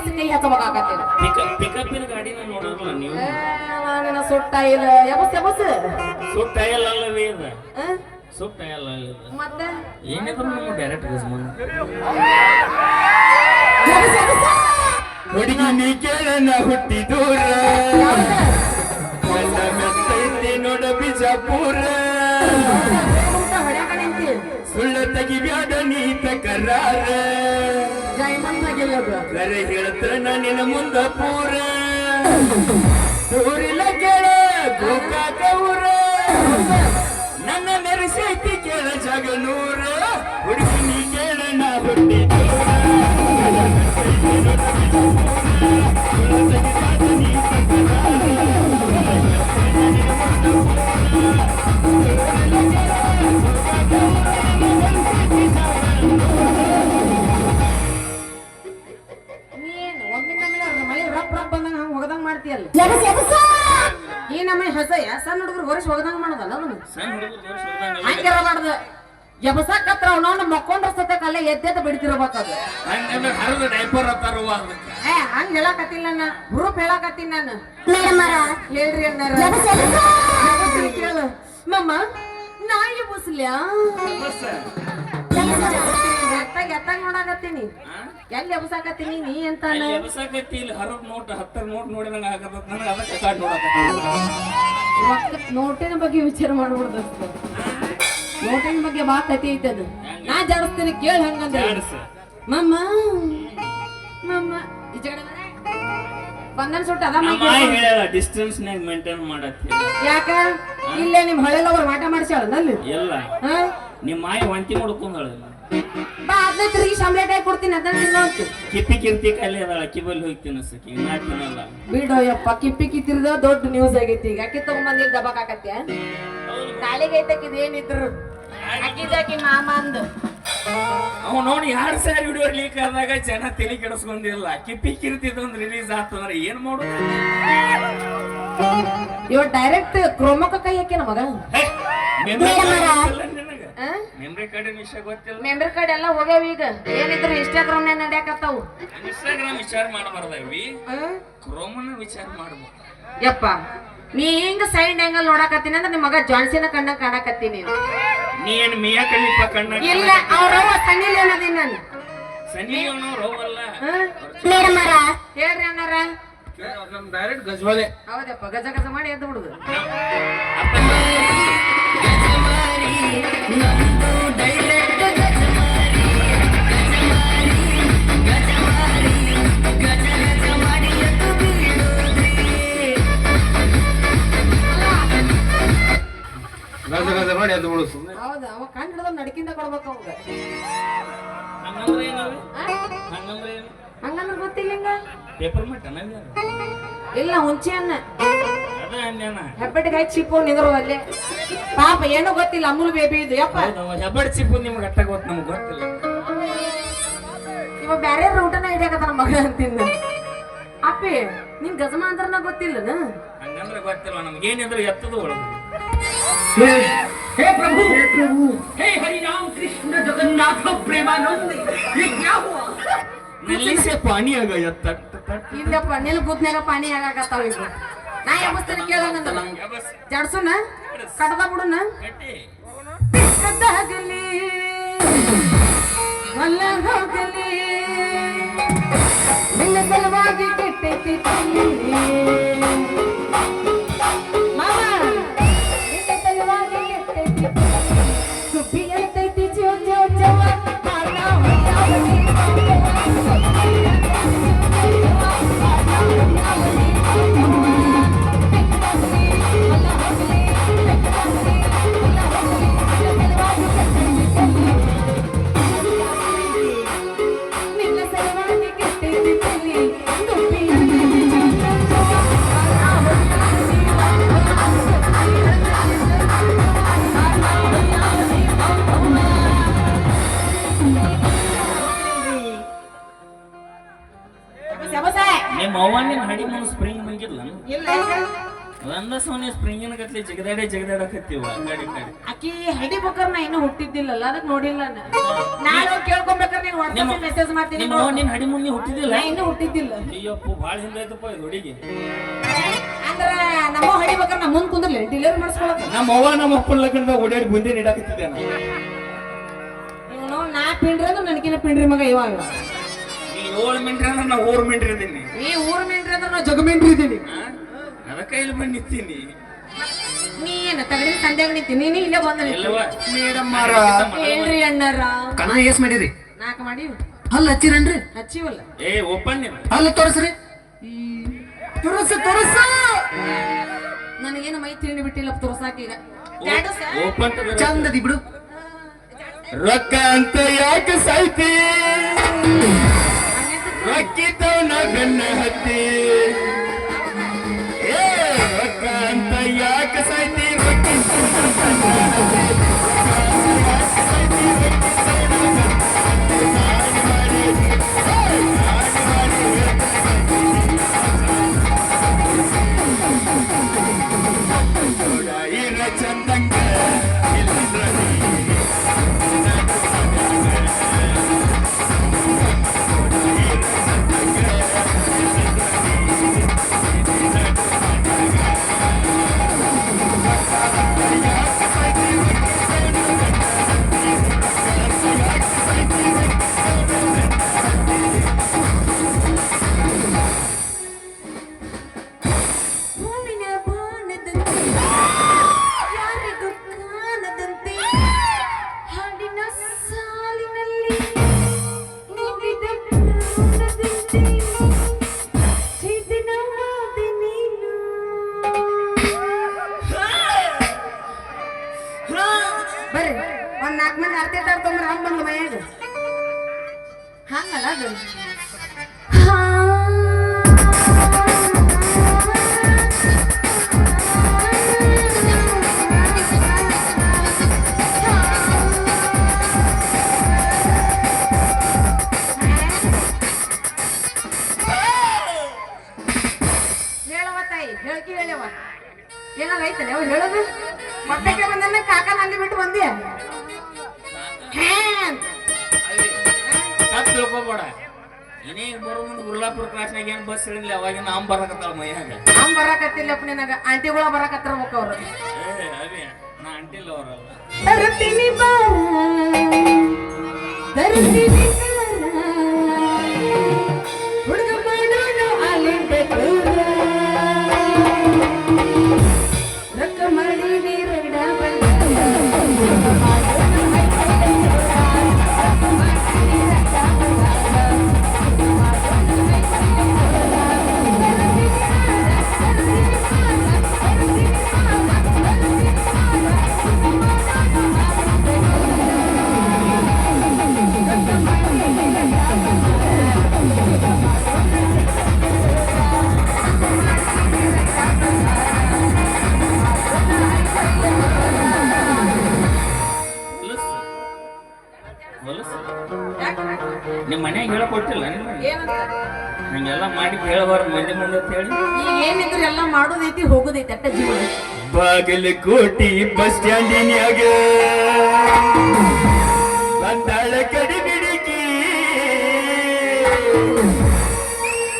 TV ಕೈ ಹಚ್ಚಬೇಕಾಗತ್ತೇನೆ pickup ಪಿಕಪ್ಪಿನ ನಾನು ನೋಡೋಲ್ಲ ನೀವು? ನನ್ನ ಸುಟ್ಟ ಇಲ್ಲ ಯಬಸ್ ಯಬಸ್ ಸುಟ್ಟ ಅಲ್ಲವೇ ಇದು. ಸುಟ್ಟ ಇಲ್ಲ ಅಲ್ಲ ಮತ್ತೆ? ಏನಿದ್ರು ನಮ್ಮ ಡೈರೆಕ್ಟ್ ಯಬಸ್ ಹುಡುಗಿ ನೀ ಕೇಳನ ಹುಟ್ಟಿ ದೂರ ನನ್ನ ಮೆತ್ತೈತಿ ನೋಡ ಬಿಜಾಪುರ. ಸುಳ್ಳ ತೆಗಿಬ್ಯಾಡ ನೀ ತಕರಾರ ಗೆಲ್ಲೋದು ಕರೆ ಹೇಳ್ತಾನ ನಿನ್ನ ಮುಂದ ಪೂರ. ಊರಿಲ್ಲ ಕೇಳ ಗೋಕಾಕ ಊರ. ನನ್ನ ನೆರೆಸೈತಿ ಕೇಳ ಜಗನೂರ. ಹುಡುಗಿ ನೀ ನಾ ಹುಟ್ಟಿ ಸುಡ್ದಂಗಲ್ಲ. ಹಂಗಿರಬಾರ್ದು ಎಬಸಕತ್ರ ಅವನವನ್ನ ಮಕ್ಕೊಂಡ್ರ ಸತ್ಯಕ್ಕಲ್ಲ ಎದ್ದೆದ್ದ ಬಿಡ್ತಿರ್ಬೇಕದು ಹಂಗಂದ್ರೆ ಡೈಪರ್ ಹತ್ತಾರವ ಅದಕ್ಕೆ. ಏ ಹಂಗ ಹೇಳಕತ್ತಿಲ್ಲ ನಾನು. ಗ್ರೂಪ್ ಹೇಳಕತ್ತೀನಿ ನಾನು. ಹೇಳ್ರಿ ಅನ್ನಾರ ಕೇಳು. ಮಮ್ಮ ನಾ ಎಬಸ್ಲ್ಯಾ ಎತ್ತಾಗ ಎತ್ತಾಗ ನೋಡಾಕತ್ತೀನಿ. ಎಲ್ಲಿ ಎಬಸಾಕತ್ತೀನಿ ನೀ ಅಲ್ಲಿ ಎಬ್ಸಾಕತ್ತಿ ಇಲ್ಲಿ ಹರಿದ ನೋಟ್ ಹತ್ತರ ನೋಟ್ ನೋಡಿದಂಗ ಆಗತ್ತ ನನಗೆ ಅದಕ್ಕೆ ಕಾಡ್ ನೋಡಕ ನೋಟಿನ ಬಗ್ಗೆ ವಿಚಾರ ಮಾಡ್ಬಿಡ್ದು ನೋಟಿನ ಬಗ್ಗೆ ಬಾ ಕತಿ ಐತದ ನಾ ಜಾಡಿಸ್ತೀನಿ ಕೇಳಿ ಹಂಗಂದ್ರೆ. ಮಮ್ಮ ಮಮ್ಮ. ಈ ಜಗಳ ಬಂದನ್ ಸುಟ್ಟು ಅದ ನಮ್ಮ ಡಿಸ್ಟೆನ್ಸ್ ನಾಗ ಮೇಂಟೈನ್ ಮಾಡತ್ತಿ. ಯಾಕ? ಇಲ್ಲೇ ನಿಮ್ ಹಳೆಲ್ಲವ್ರು ಮಾಟ ಮಾಡ್ಸ್ಯಾಳ ನಲ್ಲಿ ಎಲ್ಲ ನಿಮ್ಮ ಮಾಯಿ ವಂತಿ ಮಾಡ್ಕೊಂಡಳ ಬಾ ಅದ್ನ ತಿರುಗಿ ಸಂಬ್ಲೇಟ್ ಆಗಿ ಕೊಡ್ತೀನಿ ಅದನ್ನ ತಿನ್ನೋದು ಕಿಪ್ಪಿ ಕಿರ್ತಿ ಕಾಲಿ ಅದಾಳ ಕಿಬಲ್ಲಿ ಹೋಗ್ತೀನಿ ತಿನ್ನಸಕಿ ನಾ ತಿನ್ನಲ್ಲ. ಬಿಡೋ ಯಪ್ಪ ಕಿಪ್ಪಿ ಕಿತ್ತಿರದ ದೊಡ್ಡ ನ್ಯೂಸ್ ಆಗೈತಿ. ಈಗ ಅಕ್ಕಿ ತಗೊಂಬಂದಿ ದಬಾಕ್ ಆಕತ್ಯ ಕಾಲಿಗೆ ಐತಕ್ಕಿದ್ ಏನಿದ್ರು ಅಕ್ಕಿದಾಕಿ ಮಾಮ ಅಂದು ಅವ್ ನೋಡಿ ಎರಡ್ ಸಾರಿ ವಿಡಿಯೋ ಲೀಕ್ ಆದಾಗ ಜನ ತಲೆ ಕೆಡಿಸ್ಕೊಂಡಿಲ್ಲ. ಕಿಪ್ಪಿ ಕಿರ್ತಿದ್ ಒಂದ್ ರಿಲೀಸ್ ಆತಂದ್ರೆ ಏನ್ ಮಾಡುದು? ಇವ ಡೈರೆಕ್ಟ್ ಕ್ರೋಮಕ ಕೈ ಹಾಕ್ಯಾನ ಮಗ. ಮೆಮ್ರಿ ಕಾರ್ಡ್ ವಿಷಯ ಗೊತ್ತಿಲ್ಲ? ಮೆಂಬರ್ ಕಾರ್ಡ್ ಎಲ್ಲ ಹೋಗ್ಯಾವ ಈಗ. ಏನಿದ್ರು ಇನ್ಸ್ಟಾಗ್ರಾಮ್ ನೇ ನಡ್ಯಾಕತ್ತಾವು. ಇನ್ಸ್ಟಾಗ್ರಾಮ್ ವಿಚಾರ ಮಾಡಬಾರ್ದವಿ ಕ್ರೋಮನ ವಿಚಾರ ಮಾಡ್ಬೇಕು ಯಪ್ಪ ನೀ ಹಿಂಗ ಸೈಡ್ ಆಂಗಲ್ ನೋಡಾಕತ್ತೀನಿ ಅಂದ್ರೆ ನಿಮ್ಮ ಮಗ ಜಾನ್ಸಿನ ಕಣ್ಣ ಕಾಣಕತ್ತೀನಿ ನೀ ಏನ್ ಮಿಯಾ ಕಲಿಪ ಕಣ್ಣ ಇಲ್ಲ ನಾನು. ಸನಿ? ಹೇಳ್ರಿ ಅಣ್ಣಾರ. ನಮ್ ಡೈರೆಕ್ಟ್ ಗಜ್ವಾಲೆ ಹೌದಪ್ಪ ಗಜ ಗಜ ಮಾಡಿ ಎದ್ದು ಬಿಡುದು. ಮಾಡಿ ಅದು ಬಿಡು ಸುಮ್ಮನೆ ಹೌದ? ಅವ ಕಣ್ ಹಿಡ್ದ ನಡ್ಕಿಂದ ಕೊಡ್ಬೇಕು ಅವಂಗ. ಹಂಗಂದ್ರೆ ಏನವಿ ಆ? ಹಂಗಂದ್ರೆ ಏನು? ಹಂಗಂದ್ರ ಗೊತ್ತಿಲ್ಲ ಹಿಂಗ? ಪೇಪರ್ ಮಟ್ಟ ನವ್ಯ ಇಲ್ಲ ಹುಂಚಿ ಅನ್ನ. ಅದ ಹೆಬ್ಬಟ್ಟಿಗೆ ಹಚ್ಚಿ ನಿಂದ್ರು ಅಲ್ಲೇ ಪಾಪ ಏನೋ ಗೊತ್ತಿಲ್ಲ ಅಮೂಲ್ ಬೇಬಿ ಇದು ಯಪ್ಪ ಹೆಬ್ಬಡ್ ಚಿಪ್ಪು ನಿಮ್ಗೆ ಅಟ್ಟ ಗೊತ್ತು ನಮ್ಗೆ ಗೊತ್ತಿಲ್ಲ ಇವ ಬ್ಯಾರೆ ಊಟನ ಹಿಡಿಯಾಕತ್ತಾನ ಮಗ ಅಂತಿಂದ ಅಪ್ಪಿ ನಿನ್ ಗಜಮ ಅಂದ್ರನ ಗೊತ್ತಿಲ್ಲನ ಹಂಗಂದ್ರೆ ಗೊತ್ತಿಲ್ಲ ನಮ್ಗೆ ಏನಿದ್ರು ಎತ್ತದು ಒಳಗೆ हे प्रभु हे प्रभु हे हरि राम कृष्ण जगन्नाथ प्रेमानंद ये क्या हुआ ನಲ್ಲಿ ಸೆ ಪಾನಿ ಆಗ ಎತ್ತ ತಟ್ ಇಲ್ಲಪ್ಪ ನಿಲ್ ಬೂತ್ನ್ಯಾಗ ಪಾನಿ ಆಗಾಕತ್ತಾವ ಈಗ ನಾ ಎಬ್ಬಸ್ತೀನಿ ಕೇಳಂಗಂದಲ್ಲ ಜಡ್ಸುನ ಕಡ್ದ ಬಿಡುನ? ಕದ್ದಾಗಲಿ ಹೊಲ ಹೋಗಲಿ. ನಿನ್ನ ಸಲುವಾಗಿ ಕೆಟ್ಟೈತಿ ಒಂದ ಸೋನಿ ಸ್ಪ್ರಿಂಗಿನ ಗತ್ಲೆ ಜಿಗದಾಡೆ ಜಿಗದಾಡಕತ್ತೀವ? ಆ ಕಡೆ. ಆಕಿ ಹಡಿ ಬೇಕಾರೆ ನಾ ಇನ್ನೂ ಹುಟ್ಟಿದ್ದಿಲ್ಲಲ್ಲ ಅದಕ್ಕೆ ನೋಡಿಲ್ಲ ನಾನು ಕೇಳ್ಕೊಂಬೇಕಾರೆ ನೀನು ವಾಟ್ಸಪ್ ಮೆಸೇಜ್ ಮಾಡ್ತೀನಿ ನೋ ನಿನ್ನ ನಿನ್ ಹಡಿ ಮುನ್ನಿ ಹುಟ್ಟಿದಿಲ್ಲ ಇನ್ನು ಹುಟ್ಟಿದ್ದಿಲ್ಲ. ಅಯ್ಯಪ್ಪ ಭಾಳ ಹಿಂದೈತಪ್ಪ ಇದು ಹುಡುಗಿ. ಅಂದ್ರೆ ನಮ್ಮ ಹಡಿ ಬೇಕಾರೆ ಮುಂದೆ ಮುಂದ್ ಕುಂದ್ರಲಿ ಡೆಲಿವರಿ ಮಾಡಿಸ್ಕೊಳಕ್. ನಮ್ಮ ಅವ್ವ ನಮ್ಮ ಅಪ್ಪನ ಲಗ್ನದ ಓಡಾಡಿ ಮುಂದೆ ನೀಡಾಕತ್ತಿದ್ದೆ ನಾನು. ನಾ ಪಿಂಡ್ರಿ ಅಂದ್ರೆ ನನಗಿನ ಪಿಂಡ್ರಿ ಮಗ ಇವಾಗ ನೀ ಏಳು ಮಿಂಟ್ರಿ ಅಂದ್ರೆ ನಾ ಊರು ಮಿಂಟ್ರಿ ಇದೀನಿ. ನೀ ಊರ್ ಮಿಂಡ್ರಿ ಅಂದ್ರೆ ನಾ ಜಗ ಮಿಂಡ್ರಿ ಇದ್ದೀನಿ ಬಂದು ನಿಂತೀನಿ. ನೀ ಏನ ತಗಡಿ ಸಂಧ್ಯಾಗ ನಿಂತಿ ನೀನು ಇಲ್ಲೇ ಬಂದ ಮೇಡಮ್ ಹೇಳ್ರಿ ಅಣ್ಣಾರ. ಕಣ ಏಸ್ ಮಾಡಿರಿ. ನಾಕ ಮಾಡಿ ಅಲ್ಲ ಹಚ್ಚಿರನ್ರಿ? ಹಚ್ಚಿವಲ್ಲ. ಏ ಓಪನ್ ಹಲ್ಲ ಅಲ್ಲ ತೋರಿಸ್ರಿ ತೋರಿಸ ತೋರಿಸ. ನನಗೇನು ಮೈ ತಿಂಡಿ ಬಿಟ್ಟಿಲ್ಲ ತೋರ್ಸಾಕ ಈಗ. ಓಪನ್ ಚಂದದಿ ಬಿಡು. ರೊಕ್ಕ ಅಂತ ಯಾಕೆ ಸಾಯ್ತಿ? ರೊಕ್ಕಿದ್ದವನ ಗಣ್ಣ ಹತ್ತಿ. Música Some ಇನ್ನೇನು ಬರೋ ಮುಂದೆ ಗುಲ್ಲಾಪುರ ಕ್ರಾಸ್ನಾಗ ಏನು ಬಸ್ ಇಳಿಲ್ಲ ಅವಾಗಿನ ನಾಮ್ ಬರಕತ್ತಾಳ ಮೈಯಾಗ? ಅವ್ನ್ ಬರಾಕತ್ತಿಲ್ಲಪ್ಪ ನಿನಗ ಆಂಟಿಗಳ ಬರಾಕತ್ತಿರ್ಬೇಕು ಅವ್ರು. ಏ ನಾ ಅಂಟಿಲ್ಲ ಅವರಲ್ಲ. ತರುತ್ತೀನಿ ತರುತ್ತೀನಿ ಹಂಗೆಲ್ಲ ಮಾಡಿ ಹೇಳಬಾರ್ದು ಮಂದಿ ಮಂದಿ ಅಂತ ಹೇಳಿ. ಈಗ ಏನಿದ್ರು ಎಲ್ಲ ಮಾಡೋದೈತಿ ಹೋಗೋದೈತಿ ಅಟ್ಟ ಜೀವನ. ಬಾಗಲಕೋಟಿ ಬಸ್ ಸ್ಟ್ಯಾಂಡಿನ್ಯಾಗ ಬಂದಾಳ ಕಡಿಬಿಡಿಕಿ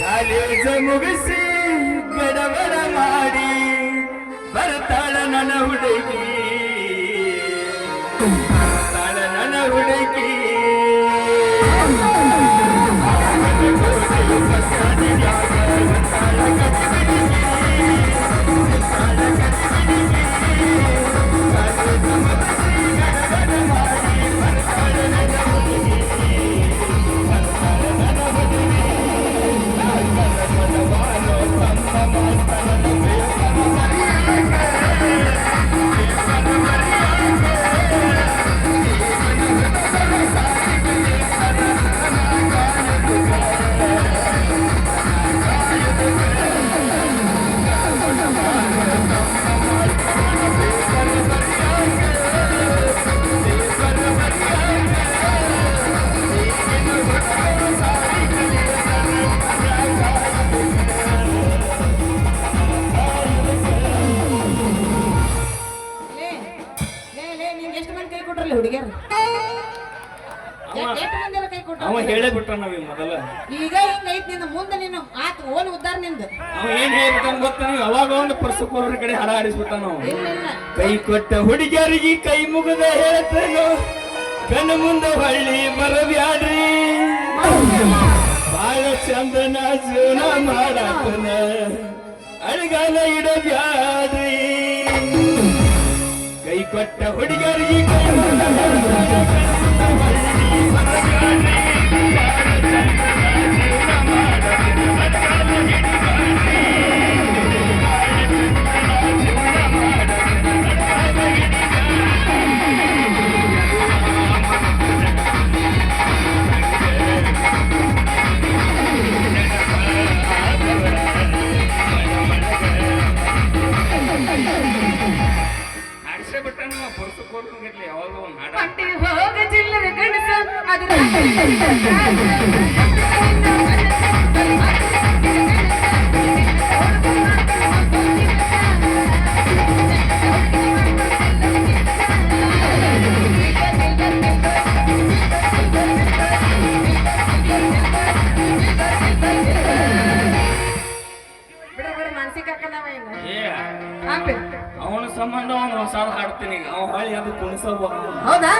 ಕಾಲೇಜ ಮುಗಿಸಿ ಗಡಬಡ ಮಾಡಿ ಬರ್ತಾಳ ನನ್ನ ಹುಡುಗಿ. ಬಸ್ ಸ್ಟ್ಯಾಂಡಿನ್ಯಾಗ ಹೇಳೇ. ಬಿಟ್ರ ನಾವ್ ಮೊದಲ. ಈಗ ಹಿಂಗೈತ್ನಿಂದ ಮುಂದೆ ನೀನು ಆತ್ ಓನ್ ಉದ್ದಾರ ನಿಂದ. ಅವ ಏನ್ ಹೇಳ್ಬಿಟ್ಟಾನ ಗೊತ್ತ ನೀವು ಯಾವಾಗ ಒಂದು ಪರ್ಸಕೋರ ಕಡೆ ಹರ ಆಡಿಸ್ಬಿಟ್ಟ ನಾವು. ಇಲ್ಲ ಇಲ್ಲ. ಕೈ ಕೊಟ್ಟ ಹುಡುಗಿಯರಿಗೆ ಕೈ ಮುಗದ ಹೇಳ್ತೇನು. ಕಣ್ಣ ಮುಂದೆ ಹೊಳ್ಳಿ ಮರಬ್ಯಾಡ್ರಿ ಬಾಳ ಚಂದನ ಜೀವನ ಮಾಡಾತನ. ಅಳಗಾಲ ಇಡಬ್ಯಾಡ್ರಿ ಕೈ ಕೊಟ್ಟ ಹುಡುಗರಿಗೆ ಕೈ ಮುಗದ ಹೇಳ್ತೇನು, ಕಣ್ಣು ಕುಣಿಸೋದು ಹೌದಾ